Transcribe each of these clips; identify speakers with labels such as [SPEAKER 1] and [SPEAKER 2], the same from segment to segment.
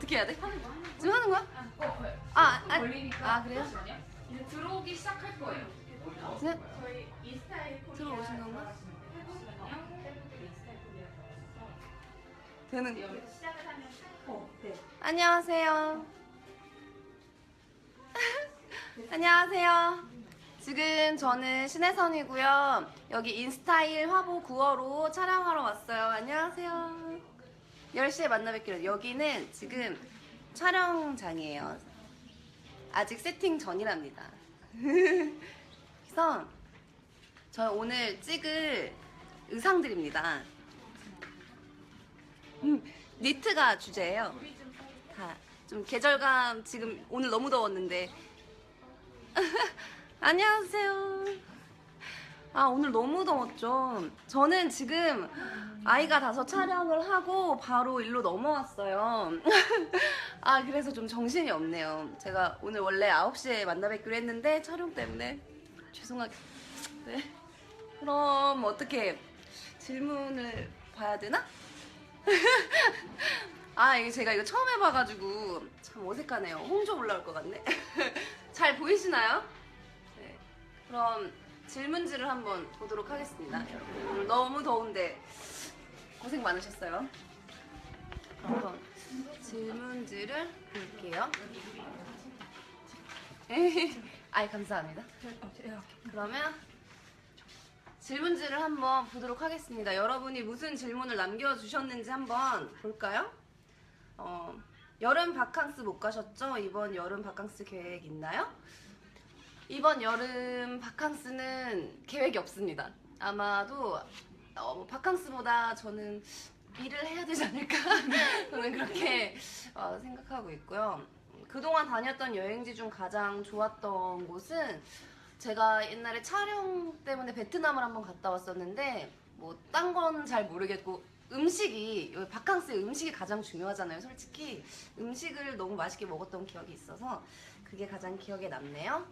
[SPEAKER 1] 어떻게 해야 돼?
[SPEAKER 2] 거 거.
[SPEAKER 1] 지금 하는 거야? 아,
[SPEAKER 2] 좀
[SPEAKER 1] 아,
[SPEAKER 2] 걸리니까.
[SPEAKER 1] 아, 그래요?
[SPEAKER 2] 잠시만요. 이제 들어오기 시작할 거예요.
[SPEAKER 1] 네?
[SPEAKER 2] 저희 코리아
[SPEAKER 1] 들어오신 건가? 되는
[SPEAKER 2] 여기서 시작을 하면 어, 네.
[SPEAKER 1] 안녕하세요. 안녕하세요. 지금 저는 신혜선이고요. 여기 인스타일 화보 9호로 촬영하러 왔어요. 안녕하세요. 10시에 만나 뵙기로 여기는 지금 촬영장이에요. 아직 세팅 전이랍니다. 그래서 저 오늘 찍을 의상들입니다. 음, 니트가 주제예요. 다 좀 계절감 지금 오늘 너무 더웠는데 안녕하세요. 아 오늘 너무 더웠죠. 저는 지금 아이가 다섯 촬영을 하고 바로 일로 넘어왔어요. 아 그래서 좀 정신이 없네요. 제가 오늘 원래 9시에 만나 뵙기로 했는데 촬영 때문에 죄송하게. 네. 그럼 어떻게 질문을 봐야 되나? 아, 이게 제가 이거 처음 해봐가지고 참 어색하네요. 홍조 올라올 것 같네. 잘 보이시나요? 네. 그럼 질문지를 한번 보도록 하겠습니다. 오늘 너무 더운데 고생 많으셨어요. 한번 질문지를 볼게요. 아이, 감사합니다. 그러면 질문지를 한번 보도록 하겠습니다. 여러분이 무슨 질문을 남겨주셨는지 한번 볼까요? 어, 여름 바캉스 못 가셨죠? 이번 여름 바캉스 계획 있나요? 이번 여름 바캉스는 계획이 없습니다. 아마도 어, 바캉스보다 저는 일을 해야 되지 않을까? 저는 그렇게 어, 생각하고 있고요. 그동안 다녔던 여행지 중 가장 좋았던 곳은 제가 옛날에 촬영 때문에 베트남을 한번 갔다 왔었는데 뭐 딴 건 잘 모르겠고 음식이 바캉스 음식이 가장 중요하잖아요 솔직히 음식을 너무 맛있게 먹었던 기억이 있어서 그게 가장 기억에 남네요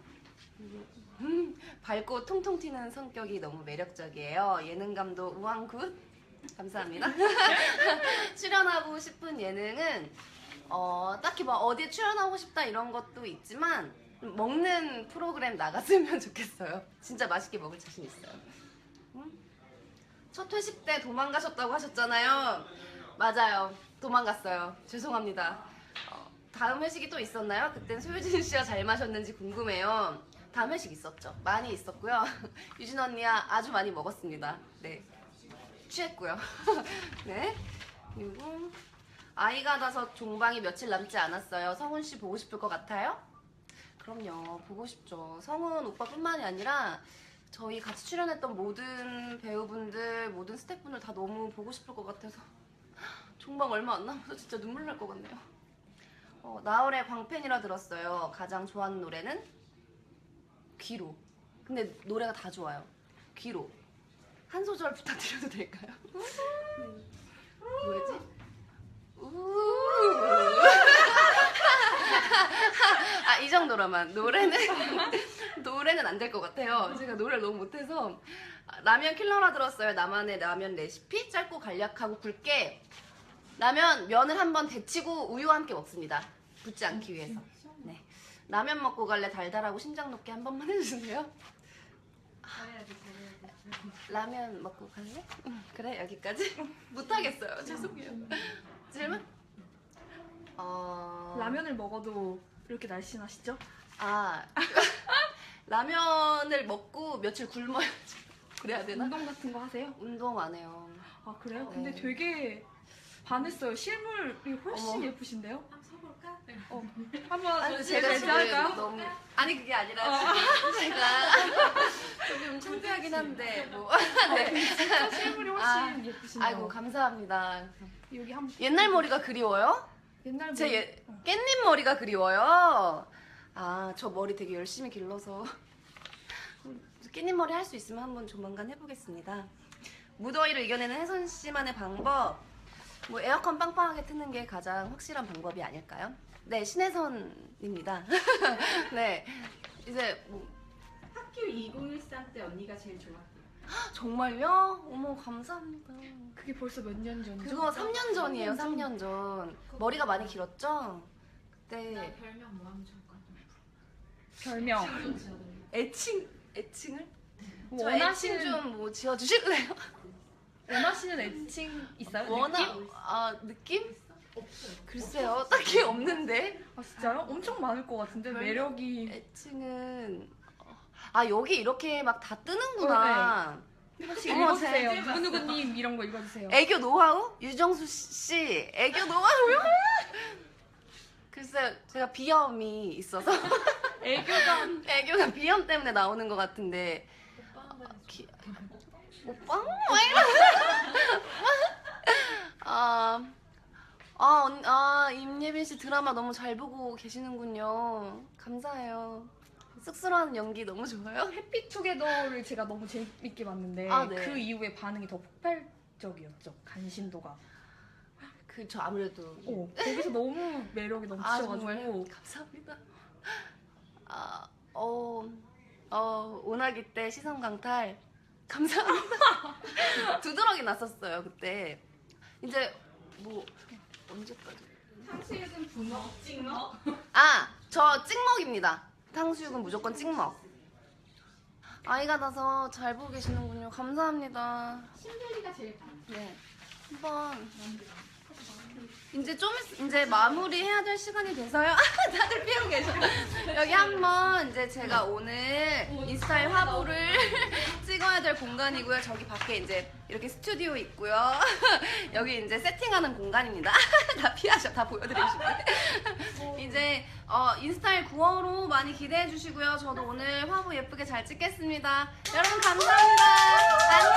[SPEAKER 1] 음, 밝고 통통 튀는 성격이 너무 매력적이에요 예능감도 우왕굿 감사합니다 출연하고 싶은 예능은 어, 딱히 뭐 어디에 출연하고 싶다 이런 것도 있지만 먹는 프로그램 나갔으면 좋겠어요. 진짜 맛있게 먹을 자신 있어요. 응? 첫 회식 때 도망가셨다고 하셨잖아요. 맞아요. 도망갔어요. 죄송합니다. 어, 다음 회식이 또 있었나요? 그땐 소유진 씨와 잘 마셨는지 궁금해요. 다음 회식 있었죠. 많이 있었고요. 유진 언니와 아주 많이 먹었습니다. 네. 취했고요. 네. 그리고 아이가 다섯 종방이 며칠 남지 않았어요. 성훈 씨 보고 싶을 것 같아요? 그럼요. 보고 싶죠. 성훈 오빠뿐만이 아니라 저희 같이 출연했던 모든 배우분들, 모든 스태프분들 다 너무 보고 싶을 것 같아서 종방 얼마 안 남아서 진짜 눈물 날 것 같네요. 어, 나얼의 광팬이라 들었어요. 가장 좋아하는 노래는 귀로. 근데 노래가 다 좋아요. 귀로. 한 소절 부탁드려도 될까요? 네. 뭐였지? 우. 아, 이 정도로만. 노래는, 노래는 안 될 것 같아요. 제가 노래를 너무 못해서. 아, 라면 킬러라 들었어요. 나만의 라면 레시피. 짧고 간략하고 굵게. 라면, 면을 한번 데치고 우유와 함께 먹습니다. 붙지 않기 위해서. 네. 라면 먹고 갈래 달달하고 심장 높게 한 번만 해주세요. 라면 먹고 갈래? 응, 그래, 여기까지. 못하겠어요. 죄송해요. 질문? 어...
[SPEAKER 3] 라면을 먹어도 이렇게 날씬하시죠?
[SPEAKER 1] 아 라면을 먹고 며칠 굶어야지 그래야 되나?
[SPEAKER 3] 운동 같은 거 하세요?
[SPEAKER 1] 운동 안 해요
[SPEAKER 3] 아 그래요?
[SPEAKER 1] 네.
[SPEAKER 3] 근데 되게 반했어요. 실물이 훨씬
[SPEAKER 1] 어머.
[SPEAKER 3] 예쁘신데요?
[SPEAKER 2] 한번 서볼까? 네.
[SPEAKER 3] 어. 한번
[SPEAKER 1] 아니
[SPEAKER 3] 제
[SPEAKER 1] 제가
[SPEAKER 3] 잘
[SPEAKER 1] 지금
[SPEAKER 3] 할까요?
[SPEAKER 1] 너무 아니 그게 아니라
[SPEAKER 3] 어.
[SPEAKER 1] 지금 제가 조금 창피하긴 한데 뭐 네.
[SPEAKER 3] 진짜 실물이 훨씬
[SPEAKER 1] 아,
[SPEAKER 3] 예쁘시네요.
[SPEAKER 1] 아이고 감사합니다
[SPEAKER 3] 여기 한번
[SPEAKER 1] 옛날 머리가 그리워요?
[SPEAKER 3] 옛날
[SPEAKER 1] 제
[SPEAKER 3] 머리-
[SPEAKER 1] 예,
[SPEAKER 3] 어.
[SPEAKER 1] 깻잎 머리가 그리워요. 아, 저 머리 되게 열심히 길러서 깻잎 머리 할 수 있으면 한번 조만간 해보겠습니다. 무더위를 이겨내는 혜선 씨만의 방법. 뭐 에어컨 빵빵하게 트는 게 가장 확실한 방법이 아닐까요? 네, 신혜선입니다. 네, 이제 뭐
[SPEAKER 2] 학교 2013 때 언니가 제일 좋았대요.
[SPEAKER 1] 정말요? 어머 감사합니다.
[SPEAKER 3] 그게 벌써 몇 년 전이죠?
[SPEAKER 1] 그거 3년 전이에요. 3년 전. 머리가 많이 길었죠? 그때
[SPEAKER 2] 별명 뭐 하면 좋을까?
[SPEAKER 3] 별명
[SPEAKER 1] 애칭 애칭을? 뭐저 애칭
[SPEAKER 3] 원하시는
[SPEAKER 1] 좀 뭐 지어주실래요?
[SPEAKER 3] 원하시는 애칭 있어요?
[SPEAKER 1] 원하
[SPEAKER 3] 느낌?
[SPEAKER 1] 아 느낌? 글쎄요 딱히 없는데
[SPEAKER 3] 아 진짜요? 엄청 많을 것 같은데
[SPEAKER 1] 별명?
[SPEAKER 3] 매력이
[SPEAKER 1] 애칭은 아 여기 이렇게 막 다 뜨는구나.
[SPEAKER 3] 혹시
[SPEAKER 1] 어머,
[SPEAKER 3] 읽어주세요.
[SPEAKER 1] 제-
[SPEAKER 3] 누구누구님 이런 거 읽어주세요.
[SPEAKER 1] 애교 노하우? 유정수 씨 애교 노하우요? 글쎄 제가 비염이 있어서
[SPEAKER 3] 애교가
[SPEAKER 1] 애교가 비염 때문에 나오는 것 같은데
[SPEAKER 2] 오빠 한번 해줘.
[SPEAKER 1] 기... 이러? 아, 아, 언, 아, 임예빈 씨 드라마 너무 잘 보고 계시는군요. 감사해요. 쑥스러운 연기 너무 좋아요.
[SPEAKER 3] 해피투게더를 제가 너무 재밌게 봤는데
[SPEAKER 1] 아, 네.
[SPEAKER 3] 그 이후에 반응이 더 폭발적이었죠. 관심도가.
[SPEAKER 1] 그, 저 아무래도.
[SPEAKER 3] 어, 거기서 너무 매력이
[SPEAKER 1] 아,
[SPEAKER 3] 넘치셔가지고
[SPEAKER 1] 감사합니다. 아, 어, 어, 오나기 때 시선 강탈 감사합니다. 두드러기 났었어요 그때. 이제 뭐 언제까지?
[SPEAKER 2] 탕수육은 붕어, 찍어?
[SPEAKER 1] 아, 저 찍먹입니다. 탕수육은 무조건 찍먹. 아이가 나서 잘 보고 계시는군요. 감사합니다.
[SPEAKER 2] 신들리가 제일 반.
[SPEAKER 1] 네. 한번 이제 좀 있, 이제 마무리 해야 될 시간이 돼서요. 다들 피우고 계셔. 여기 한번 이제 제가 오늘 인스타에 화보를 될 공간이고요. 저기 밖에 이제 이렇게 스튜디오 있고요. 여기 이제 세팅하는 공간입니다. 다 피하셔. 다 보여드리고 싶어요. 이제 어, 인스타일 9호로 많이 기대해 주시고요. 저도 오늘 화보 예쁘게 잘 찍겠습니다. 여러분 감사합니다. 안녕.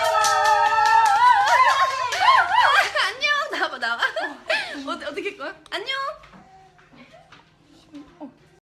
[SPEAKER 1] 안녕. 나봐 나가. 어, 어떻게 할 거야? 안녕.